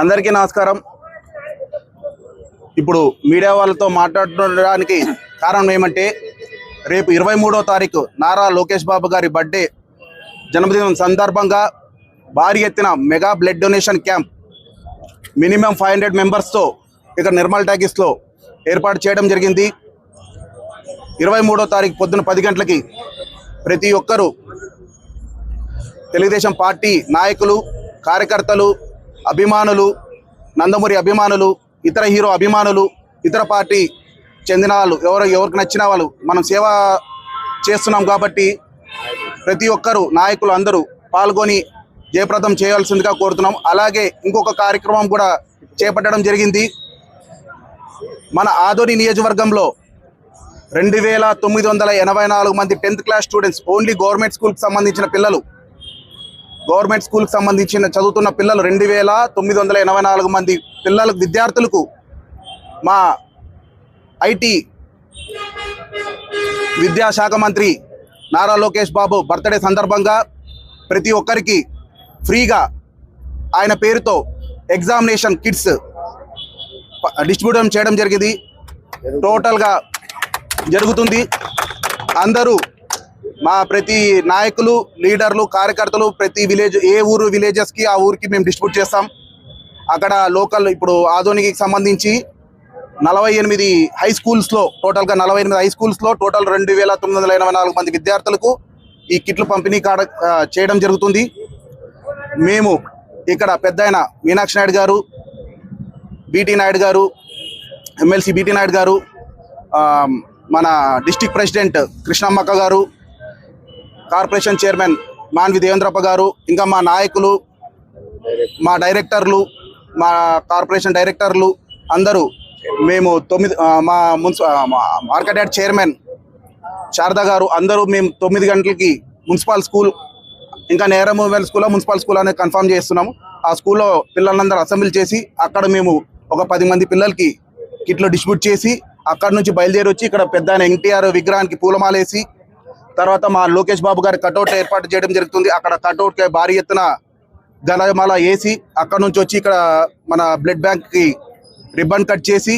అందరికీ నమస్కారం. ఇప్పుడు మీడియా వాళ్ళతో మాట్లాడడానికి కారణం ఏమంటే రేపు ఇరవై మూడో తారీఖు నారా లోకేష్ బాబు గారి బర్త్డే జన్మదినం సందర్భంగా భారీ ఎత్తిన mega blood donation camp minimum five hundred మెంబర్స్తో ఇక్కడ నిర్మల్ టాకీస్లో ఏర్పాటు చేయడం జరిగింది. ఇరవై మూడో తారీఖు పొద్దున పది గంటలకి ప్రతి ఒక్కరూ తెలుగుదేశం పార్టీ నాయకులు కార్యకర్తలు అభిమానులు నందమూరి అభిమానులు ఇతర హీరో అభిమానులు ఇతర పార్టీ చెందిన వాళ్ళు ఎవరు ఎవరికి నచ్చిన వాళ్ళు మనం సేవ చేస్తున్నాం కాబట్టి ప్రతి ఒక్కరు నాయకులు అందరూ పాల్గొని జయప్రదం చేయాల్సిందిగా కోరుతున్నాం. అలాగే ఇంకొక కార్యక్రమం కూడా చేపట్టడం జరిగింది. మన ఆదోని నియోజకవర్గంలో రెండు వేల తొమ్మిది వందల ఎనభై నాలుగు మంది tenth class students only government స్కూల్కి సంబంధించిన పిల్లలు గవర్నమెంట్ స్కూల్కి సంబంధించిన చదువుతున్న పిల్లలు రెండు వేల తొమ్మిది వందల ఎనభై నాలుగు మంది పిల్లలకు విద్యార్థులకు మా ఐటీ విద్యాశాఖ మంత్రి నారా లోకేష్ బాబు బర్త్డే సందర్భంగా ప్రతి ఒక్కరికి ఫ్రీగా ఆయన పేరుతో ఎగ్జామినేషన్ కిట్స్ డిస్ట్రిబ్యూట్ చేయడం జరిగింది. టోటల్గా జరుగుతుంది. అందరూ మా ప్రతి నాయకులు లీడర్లు కార్యకర్తలు ప్రతి విలేజ్ ఏ ఊరు విలేజెస్కి ఆ ఊరికి మేము డిస్ట్రిబ్యూట్ చేస్తాం. అక్కడ లోకల్ ఇప్పుడు ఆధోనికి సంబంధించి నలభై ఎనిమిది హై స్కూల్స్లో టోటల్గా నలభై ఎనిమిది హై స్కూల్స్లో టోటల్ రెండు వేల తొమ్మిది వందల ఎనభై నాలుగు మంది విద్యార్థులకు ఈ కిట్లు పంపిణీ కాడ చేయడం జరుగుతుంది. మేము ఇక్కడ పెద్ద ఆయన మీనాక్షి నాయుడు గారు బీటీ నాయుడు గారు ఎమ్మెల్సీ బీటీ నాయుడు గారు మన డిస్టిక్ ప్రెసిడెంట్ కృష్ణమ్మక్క గారు కార్పొరేషన్ చైర్మన్ మాన్వి దేవేంద్రప్ప గారు ఇంకా మా నాయకులు మా డైరెక్టర్లు మా కార్పొరేషన్ డైరెక్టర్లు అందరూ మేము తొమ్మిది మా మున్సి మార్కెట్ యార్డ్ చైర్మన్ శారదా గారు అందరూ మేము తొమ్మిది గంటలకి మున్సిపల్ స్కూల్ ఇంకా నేరం మూవెల్ స్కూల్లో మున్సిపల్ స్కూల్ అనేది కన్ఫర్మ్ చేస్తున్నాము. ఆ స్కూల్లో పిల్లలందరూ అసెంబ్లీ చేసి అక్కడ మేము ఒక పది మంది పిల్లలకి కిట్లు డిస్ట్రిబ్యూట్ చేసి అక్కడ నుంచి బయలుదేరి వచ్చి ఇక్కడ పెద్ద ఎన్టీఆర్ విగ్రహానికి పూలమాలేసి తర్వాత మా లోకేష్ బాబు గారి కటౌట్ ఏర్పాటు చేయడం జరుగుతుంది. అక్కడ కటౌట్ భారీ ఎత్తున గలమాల వేసి అక్కడ నుంచి వచ్చి ఇక్కడ మన బ్లడ్ బ్యాంక్కి రిబ్బన్ కట్ చేసి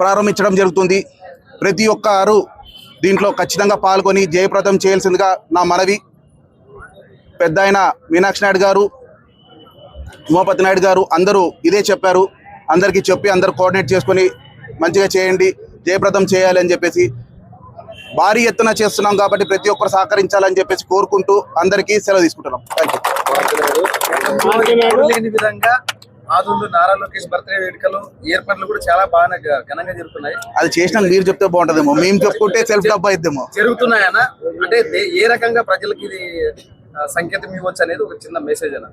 ప్రారంభించడం జరుగుతుంది. ప్రతి ఒక్కరు దీంట్లో ఖచ్చితంగా పాల్గొని జయప్రదం చేయాల్సిందిగా నా మనవి. పెద్ద ఆయన మీనాక్షి నాయుడు గారు ఉమాపతి నాయుడు గారు అందరూ ఇదే చెప్పారు. అందరికీ చెప్పి అందరు కోఆర్డినేట్ చేసుకొని మంచిగా చేయండి. జయప్రదం చేయాలి అని చెప్పేసి భారీ ఎత్తున చేస్తున్నాం కాబట్టి ప్రతి ఒక్కరు సహకరించాలని చెప్పేసి కోరుకుంటూ అందరికీ సెలవు తీసుకుంటున్నాం. థ్యాంక్ విధంగా నారా లోకేష్ బర్త్డే వేడుకలు ఏర్పాట్లు కూడా చాలా బాగా ఘనంగా జరుగుతున్నాయి. అది చేసిన మీరు చెప్తే బాగుంటుందేమో. మేము చెప్పుకుంటే సెల్ఫ్ డబ్బా అయిద్దేమో. జరుగుతున్నాయన అంటే ఏ రకంగా ప్రజలకి ఇది సంకేతం ఇవ్వచ్చు అనేది ఒక చిన్న మెసేజ్ అన్న.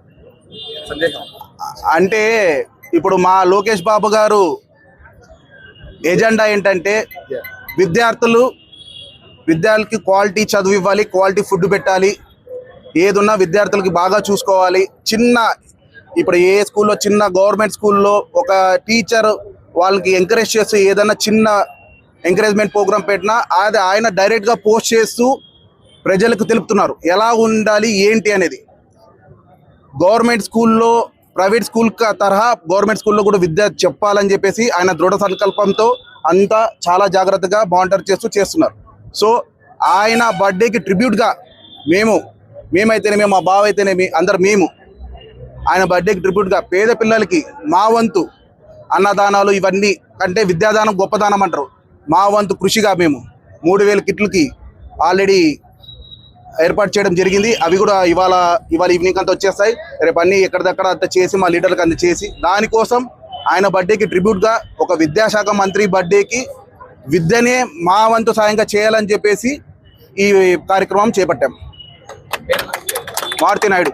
సందేశం. అంటే ఇప్పుడు మా లోకేష్ బాబు గారు ఎజెండా ఏంటంటే విద్యార్థులు విద్యార్థులకి క్వాలిటీ చదువు ఇవ్వాలి క్వాలిటీ ఫుడ్ పెట్టాలి. ఏదున్నా విద్యార్థులకి బాగా చూసుకోవాలి. చిన్న ఇప్పుడు ఏ స్కూల్లో చిన్న గవర్నమెంట్ స్కూల్లో ఒక టీచర్ వాళ్ళకి ఎంకరేజ్ చేస్తూ ఏదైనా చిన్న ఎంకరేజ్మెంట్ ప్రోగ్రామ్ పెట్టినా అది ఆయన డైరెక్ట్గా పోస్ట్ చేస్తూ ప్రజలకు తెలుపుతున్నారు. ఎలా ఉండాలి ఏంటి అనేది. గవర్నమెంట్ స్కూల్లో ప్రైవేట్ స్కూల్ తరహా గవర్నమెంట్ స్కూల్లో కూడా విద్య చెప్పాలని చెప్పేసి ఆయన దృఢ సంకల్పంతో అంతా చాలా జాగ్రత్తగా మానిటర్ చేస్తూ చేస్తున్నారు. సో ఆయన బర్త్డేకి ట్రిబ్యూట్గా మేము మేమైతేనేమి మా బావ అయితేనేమి అందరు మేము ఆయన బర్త్డేకి ట్రిబ్యూట్గా పేద పిల్లలకి మా వంతు అన్నదానాలు ఇవన్నీ కంటే విద్యాదానం గొప్పదానం అంటారు. మా వంతు కృషిగా మేము మూడు వేల కిట్లకి ఆల్రెడీ ఏర్పాటు చేయడం జరిగింది. అవి కూడా ఇవాళ ఇవాళ ఈవినింగ్ అంతా వచ్చేస్తాయి. రేపు అన్నీ ఎక్కడిదక్కడ అంతా చేసి మా లీడర్లకు అంత చేసి దానికోసం ఆయన బర్త్డేకి ట్రిబ్యూట్గా ఒక విద్యాశాఖ మంత్రి బర్త్డేకి విద్యనే మా వంతు సాయంగా చేయాలని చెప్పేసి ఈ కార్యక్రమం చేపట్టాం. మారుతి నాయుడు.